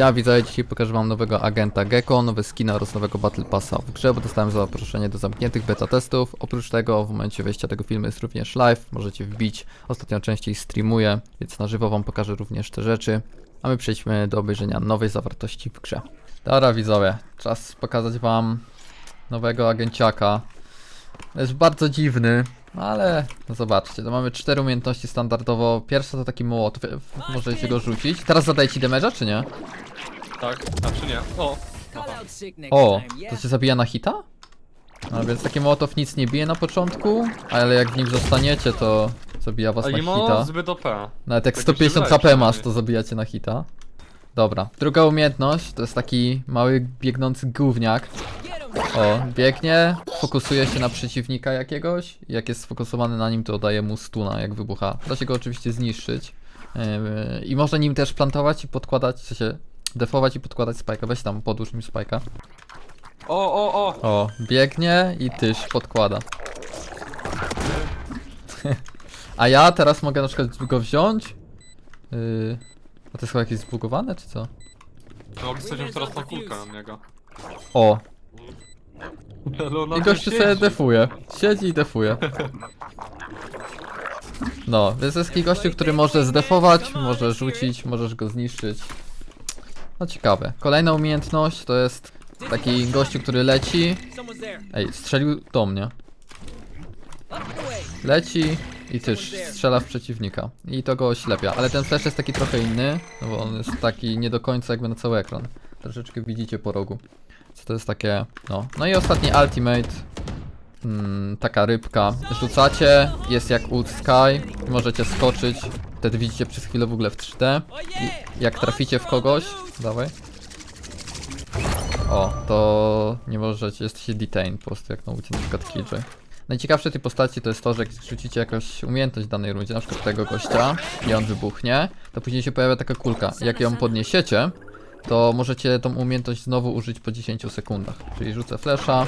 Ja widzę, dzisiaj pokażę wam nowego agenta Gecko, nowe skina oraz nowego Battle Passa w grze, bo dostałem zaproszenie do zamkniętych beta testów. Oprócz tego w momencie wejścia tego filmu jest również live, możecie wbić. Ostatnio częściej streamuję, więc na żywo wam pokażę również te rzeczy. A my przejdźmy do obejrzenia nowej zawartości w grze. Dobra widzowie, czas pokazać wam nowego agenciaka. Jest bardzo dziwny, ale no zobaczcie, to mamy cztery umiejętności standardowo. Pierwsza to taki mołotow, możecie go rzucić. Teraz zadaje ci damage'a, czy nie? Tak, a czy nie? O! O, to się zabija na hita? No więc taki mołotow nic nie bije na początku, ale jak w nim zostaniecie, to zabija was Ale na nie ma hita. zbyt OP. Nawet jak tak mi się 150 wydaje HP masz, przynajmniej. to zabijacie na hita. Dobra, druga umiejętność to jest taki mały biegnący gówniak. O, biegnie, fokusuje się na przeciwnika jakiegoś. Jak jest sfokusowany na nim, to daje mu stuna, jak wybucha. Da się go oczywiście zniszczyć. Yy, I można nim też plantować i podkładać, w się defować i podkładać spajka. Weź tam, podłóż mi spajka. O, o, o! O, biegnie i tyś podkłada. A ja teraz mogę na przykład go wziąć. Yy, a to jest chyba jakieś zbugowane, czy co? Sobie wziąć teraz tą kulkę na niego. O, I gościu sobie defuje. Siedzi i defuje. No, więc jest taki gościu, który może zdefować, może rzucić, możesz go zniszczyć. No ciekawe. Kolejna umiejętność to jest taki gościu, który leci. Ej, strzelił do mnie. Leci i też strzela w przeciwnika. I to go oślepia. Ale ten flash jest taki trochę inny, no bo on jest taki nie do końca jakby na cały ekran. Troszeczkę widzicie po rogu. Co to jest takie, no. No i ostatni ultimate. Mm, taka rybka. Rzucacie, jest jak ult sky, możecie skoczyć. Wtedy widzicie przez chwilę w ogóle w 3D. I jak traficie w kogoś, dawaj. O, to nie możecie, jesteście detained po prostu jak na ulicy, na przykład Killjoy. Najciekawsze tej postaci to jest to, że jak rzucicie jakąś umiejętność w danej rundzie, na przykład tego gościa i on wybuchnie, to później się pojawia taka kulka. Jak ją podniesiecie, to możecie tą umiejętność znowu użyć po 10 sekundach. Czyli rzucę flesza,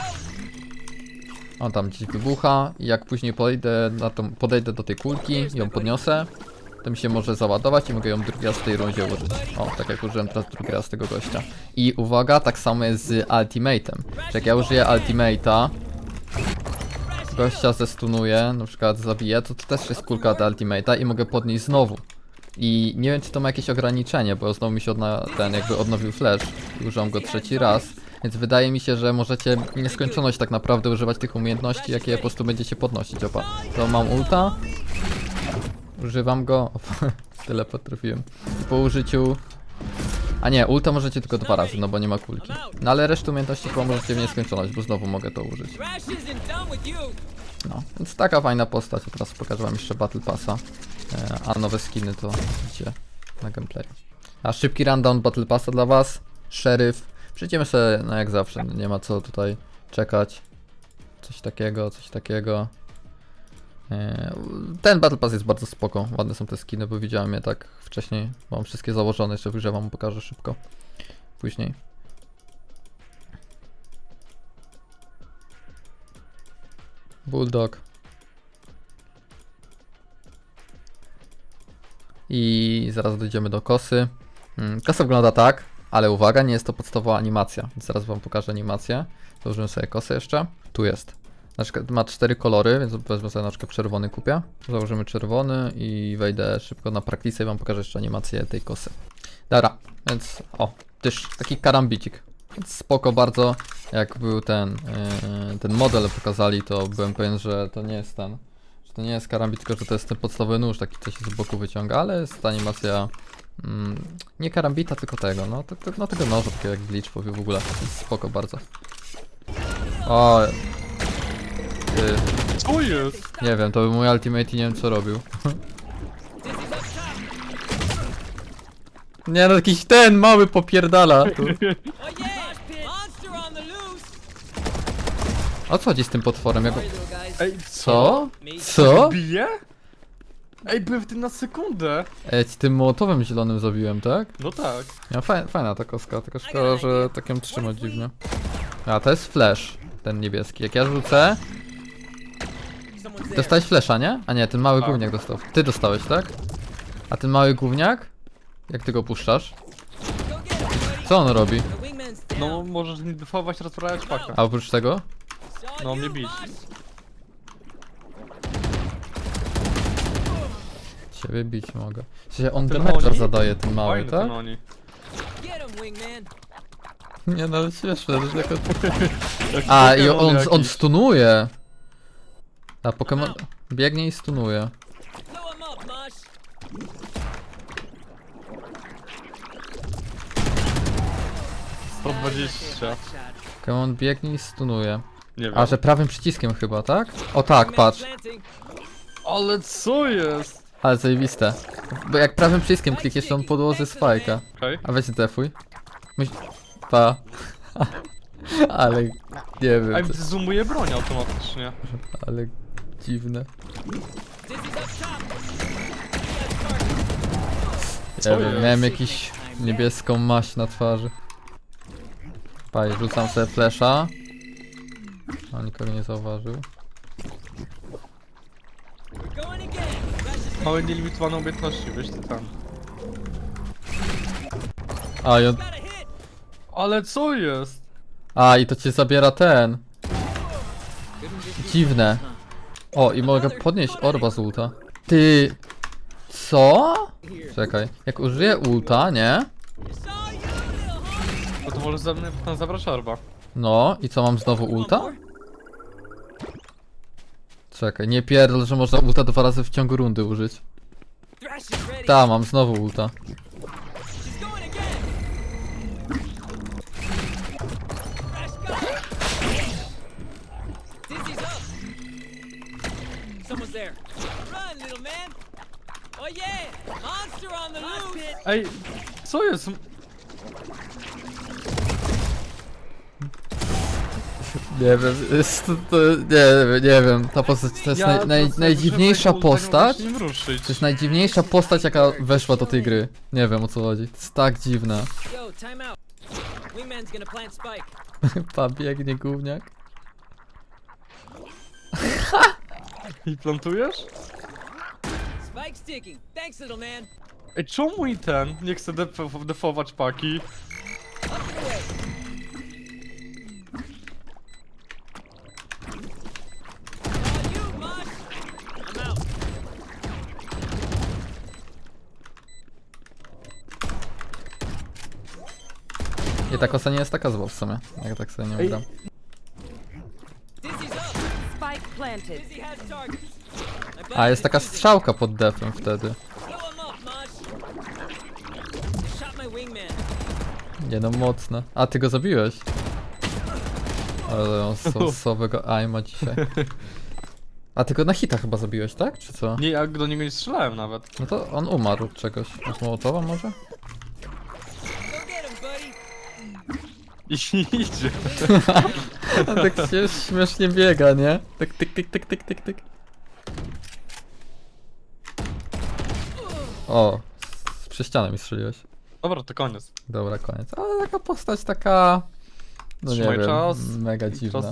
on tam gdzieś wybucha i jak później podejdę, na tą, podejdę do tej kulki ją podniosę, to mi się może załadować i mogę ją drugi raz w tej rundzie użyć. O, tak jak użyłem teraz drugi raz tego gościa. I uwaga, tak samo jest z ultimatem. Że jak ja użyję ultimate'a, gościa zestunuję, na przykład zabiję, to, to też jest kulka od ultimate'a i mogę podnieść znowu. I nie wiem czy to ma jakieś ograniczenie, bo znowu mi się odna ten jakby odnowił flash i użyłem go trzeci raz. Więc wydaje mi się, że możecie nieskończoność tak naprawdę używać tych umiejętności, jakie po prostu będziecie podnosić. Opa, to mam ulta. Używam go. Tyle potrafiłem. Po użyciu. A nie, ulta możecie tylko dwa razy, no bo nie ma kulki. No ale resztę umiejętności chyba możecie w nieskończoność, bo znowu mogę to użyć. No, więc taka fajna postać. Teraz pokażę wam jeszcze Battle Passa. E, a nowe skiny to widzicie na gameplay. A szybki rundown Battle Passa dla was. Szeryf. Przejdziemy sobie, no jak zawsze, no nie ma co tutaj czekać. Coś takiego, coś takiego. E, Ten Battle Pass jest bardzo spoko. Ładne są te skiny, bo widziałem je tak wcześniej. Mam wszystkie założone, jeszcze w grze wam pokażę szybko. Później. Bulldog. I zaraz dojdziemy do kosy. Mm, Kosa wygląda tak, ale uwaga, nie jest to podstawowa animacja. Zaraz wam pokażę animację. Założymy sobie kosę jeszcze. Tu jest. Na przykład ma cztery kolory, więc wezmę sobie na przykład czerwony kupię. Założymy czerwony i wejdę szybko na praktyce i wam pokażę jeszcze animację tej kosy. Dobra, więc o, też taki karambicik. Więc spoko bardzo. Jak był ten, yy, ten model pokazali, to byłem pewien, że to nie jest ten. Że to nie jest karambit, tylko że to jest ten podstawowy nóż, taki co się z boku wyciąga, ale jest ta animacja mm, nie karambita, tylko tego, no, te, te, no tego noża, takiego jak glitch powie w ogóle. Jest spoko bardzo. O, Co jest? nie wiem, to był mój ultimate i nie wiem co robił. Nie no, jakiś ten mały popierdala. Tu. O co chodzi z tym potworem? Jak... Ej, Co? Co? Bije? Ej, byłem w tym na sekundę. Ej, ci tym mołotowym zielonym zabiłem, tak? No tak. Ja, fajna, fajna ta kostka, tylko szkoda, że tak ją trzyma dziwnie. A, to jest flash, ten niebieski. Jak ja rzucę... Dostałeś flasha, nie? A nie, ten mały Tak. gówniak dostał. Ty dostałeś, tak? A ten mały gówniak? Jak ty go puszczasz? Co on robi? No, możesz nie defować, rozprawiać paka. A oprócz tego? No, mnie bić. Ciebie bić mogę. W sensie on oni? zadaje ten mały, Fajny tak? ten oni. Nie no, ale śmieszne, to jest jako... Jak A, i Pokémon on, on stunuje. A Pokémon biegnie i stunuje. Blow him up, Mosh. Po 20. Shot. Pokémon biegnie i stunuje. Nie wiem. A, że prawym przyciskiem chyba, tak? O tak, patrz. Ale co jest? Ale zajebiste. Bo jak prawym przyciskiem klikniesz, to on podłoży spajka. Okej. A weź defuj. Myśl... Pa. ale... Nie wiem, Ej, to, zoomuje broń automatycznie. ale dziwne. Nie Co wiem, jest? miałem jakiś niebieską maść na twarzy. Paj, rzucam sobie flesza. Nikogo nie zauważył. Mamy nielimitowaną umiejętności, weź ty tam. A, i on... Ale co jest? A, i to cię zabiera ten. Dziwne. O, i mogę podnieść orba z ulta. Ty... Co? Czekaj. Jak użyję ulta, nie? No to możesz ze mnie potem zabrać orba. No, i co mam znowu ulta? Czekaj, nie pierdol, że można ulta dwa razy w ciągu rundy użyć. Ta, mam znowu ulta. She's going again. Nie wiem, jest to, to, nie, wiem, nie wiem, ta postać to jest Ja naj, to naj, sobie najdziwniejsza nie postać. ruszyć. To jest najdziwniejsza postać, jaka weszła do tej gry. Nie wiem o co chodzi. To jest tak dziwne. Yo, time out. Wingman's gonna plant spike. Pa biegnie gówniak. I plantujesz? Spike's ticking. Thanks, little man. Ej, czemu i ten nie chce def- defować paki? Ta kosa nie jest taka zła w sumie. Jak tak sobie nie ugram. Spike planted. A jest taka strzałka pod defem wtedy. Nie no, mocne. A ty go zabiłeś? Ale on so, słabego aima dzisiaj. A ty go na hita chyba zabiłeś, tak? Czy co? Nie, ja do niego nie strzelałem nawet. No to on umarł od czegoś. Od Mołotowa może? I idzie. On tak się śmiesznie biega, nie? Tak tyk, tyk, tyk, tyk, tyk, tyk. O, z przez ścianę mi strzeliłeś. Dobra, to koniec. Dobra, koniec. Ale taka postać taka... No nie Trzymaj wiem, czas. mega dziwna.